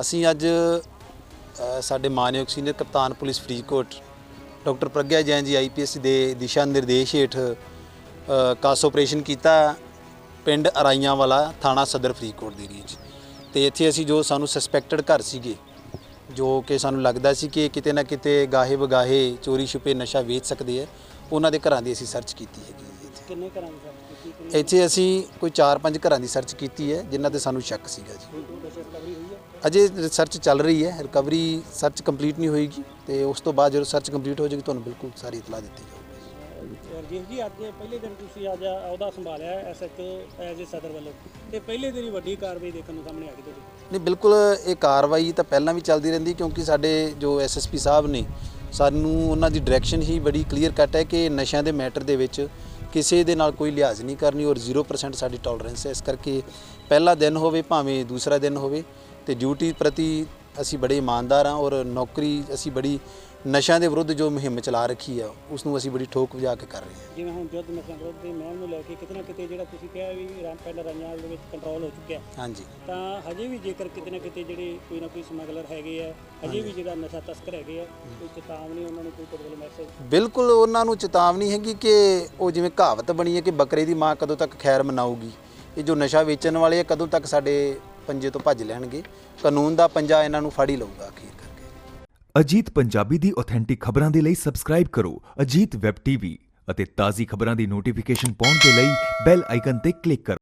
ਅਸੀਂ ਅੱਜ ਸਾਡੇ ਮਾਨਯੋਗ ਸੀਨੀਅਰ ਕਪਤਾਨ police Faridkot, doctor Pragya Jain ji IPS ਦੇ ਦਿਸ਼ਾ ਨਿਰਦੇਸ਼ ਹੇਠ ਕਾਸ ਆਪਰੇਸ਼ਨ ਕੀਤਾ ਪਿੰਡ ਅਰਾਈਆਂ ਵਾਲਾ ਥਾਣਾ ਸਦਰ ਫਰੀਦਕੋਟ ਦੇ ਏਰੀਏ 'ਚ ਤੇ ਇੱਥੇ ਅਸੀਂ ਜੋ ਸਾਨੂੰ ਸਸਪੈਕਟਡ ਘਰ ਸੀਗੇ, ਜੋ ਕਿ ਸਾਨੂੰ ਲੱਗਦਾ ਸੀ ਕਿ ਕਿਤੇ ਨਾ ਕਿਤੇ ਗਾਹੇ ਬਗਾਹੇ ਚੋਰੀ ਛੁਪੇ ਨਸ਼ਾ ਵੇਚ ਸਕਦੇ ਆ, ਉਹਨਾਂ ਦੇ ਘਰਾਂ ਦੀ ਅਸੀਂ ਸਰਚ ਕੀਤੀ ਹੈਗੀ। ਕਿੰਨੇ ਘਰਾਂ ਦੀ ਸਰਚ ਕੀਤੀ ਕਿੰਨੇ ਇੱਥੇ ਅਸੀਂ ਕੋਈ 4-5 ਘਰਾਂ ਦੀ ਸਰਚ ਕੀਤੀ ਹੈ ਜਿਨ੍ਹਾਂ ਤੇ ਸਾਨੂੰ ਸ਼ੱਕ ਸੀਗਾ ਜੀ। ਕੋਈ ਨਸ਼ਾ ਰਿਕਵਰੀ ਹੋਈ ਹੈ? ਅਜੇ ਰਿਸਰਚ ਚੱਲ ਰਹੀ ਹੈ ਰਿਕਵਰੀ ਸਰਚ ਕੰਪਲੀਟ ਨਹੀਂ ਹੋਏਗੀ ਤੇ ਉਸ ਤੋਂ ਬਾਅਦ ਜਦੋਂ ਸਰਚ ਕੰਪਲੀਟ ਹੋ ਜਾਏਗੀ ਤੁਹਾਨੂੰ ਬਿਲਕੁਲ ਸਾਰੀ ਇਤਲਾਹ ਦਿੱਤੀ ਜਾਊਗੀ ਰਜੀਸ਼ ਜੀ ਅੱਜ ਪਹਿਲੇ ਦਿਨ ਤੁਸੀਂ ਅੱਜ ਅਹੁਦਾ ਸੰਭਾਲਿਆ ਐਸਐਚਓ ਐਜ਼ ਸਦਰ ਵੱਲੋਂ ਤੇ ਪਹਿਲੇ ਦਿਨ ਹੀ ਵੱਡੀ ਕਾਰਵਾਈ ਦੇਖਣ ਨੂੰ ਸਾਹਮਣੇ ਆ ਗਈ ਤੁਹਾਡੀ। ਨਹੀਂ ਬਿਲਕੁਲ ਇਹ ਕਾਰਵਾਈ ਤਾਂ ਪਹਿਲਾਂ ਵੀ ਚੱਲਦੀ ਰਹਿੰਦੀ ਕਿਉਂਕਿ ਸਾਡੇ ਜੋ ਐਸਐਸਪੀ ਸਾਹਿਬ ਨੇ ਸਾਨੂੰ ਉਹਨਾਂ ਦੀ ਡਾਇਰੈਕਸ਼ਨ ਹੀ ਬੜੀ ਕਲੀਅਰ ਕੱਟ ਹੈ ਕਿ ਨਸ਼ਿਆਂ ਦੇ ਮੈਟਰ ਦੇ ਵਿੱਚ ਕਿਸੇ ਦੇ ਨਾਲ ਕੋਈ ਲਿਹਾਜ਼ ਨਹੀਂ ਕਰਨੀ ਔਰ 0% ਸਾਡੀ ਟੋਲਰੈਂਸ ਹੈ। ਇਸ ਕਰਕੇ ਪਹਿਲਾ ਦਿਨ ਹੋਵੇ ਭਾਵੇਂ ਦੂਸਰਾ ਦਿਨ ਹੋਵੇ ਤੇ ਡਿਊਟੀ ਪ੍ਰਤੀ ਅਸੀਂ ਬੜੇ ਇਮਾਨਦਾਰ ਹਾਂ ਔਰ ਨੌਕਰੀ ਅਸੀਂ ਬੜੀ ਨਸ਼ਿਆਂ ਦੇ ਵਿਰੁੱਧ ਜੋ ਮੁਹਿੰਮ ਚਲਾ ਰੱਖੀ ਆ ਉਸ ਨੂੰ ਅਸੀਂ ਬੜੀ ਠੋਕ ਵਜਾ ਕੇ ਕਰ ਰਹੇ ਹਾਂ। ਜਿਵੇਂ ਹੁਣ ਜੁੱਧ ਨਸ਼ਾ ਵਿਰੋਧ ਦੀ ਮੁਹਿੰਮ ਨੂੰ ਲੈ ਕੇ ਕਿਤੇ ਨਾ ਕਿਤੇ ਜਿਹੜਾ ਤੁਸੀਂ ਕਿਹਾ ਵੀ ਰਾਮ ਪਿੰਡ ਰੰਜਾਲ ਦੇ ਵਿੱਚ ਕੰਟਰੋਲ ਹੋ ਚੁੱਕਿਆ ਹਾਂਜੀ। ਤਾਂ ਹਜੇ ਵੀ ਜੇਕਰ ਕਿਤੇ ਨਾ ਕਿਤੇ ਜਿਹੜੇ ਕੋਈ ਨਾ ਕੋਈ ਸਮਗਲਰ ਹੈਗੇ ਆ ਹਜੇ ਵੀ ਜਿਹੜਾ ਨਸ਼ਾ ਤਸਕਰ ਹੈਗੇ ਆ ਕੋਈ ਚੇਤਾਵਨੀ ਉਹਨਾਂ ਨੂੰ ਕੋਈ ਤੁਹਾਡੇ ਮੈਸੇਜ ਬਿਲਕੁਲ ਉਹਨਾਂ ਨੂੰ ਚੇਤਾਵਨੀ ਹੈਗੀ ਕਿ ਉਹ ਜਿਵੇਂ ਕਹਾਵਤ ਬਣੀ ਹੈ ਕਿ ਬੱਕਰੇ ਦੀ ਮਾਂ ਕਦੋਂ ਤੱਕ ਖੈਰ ਮਨਾਊਗੀ। ਇਹ ਜੋ ਨਸ਼ਾ ਵੇਚਣ ਵਾਲੇ ਆ ਕਦੋਂ ਤੱਕ ਸਾਡੇ ਪੰਜੇ ਤੋਂ ਭੱਜ ਲੈਣਗੇ। ਕਾਨੂੰਨ ਦਾ ਪੰਜਾ ਇਹਨਾਂ ਨੂੰ ਫੜ ਹੀ ਲਊਗਾ ਅਖੀਰ ਕਰਕੇ। ਅਜੀਤ ਪੰਜਾਬੀ ਦੀ ਆਥੈਂਟਿਕ ਖਬਰਾਂ ਦੇ ਲਈ ਸਬਸਕ੍ਰਾਈਬ ਕਰੋ ਅਜੀਤ ਵੈਬ ਟੀਵੀ ਅਤੇ ਤਾਜ਼ੀ ਖਬਰਾਂ ਦੀ ਨੋਟੀਫਿਕੇਸ਼ਨ ਪਾਉਣ ਦੇ ਲਈ ਬੈਲ ਆਈਕਨ ਤੇ ਕਲਿੱਕ ਕਰੋ।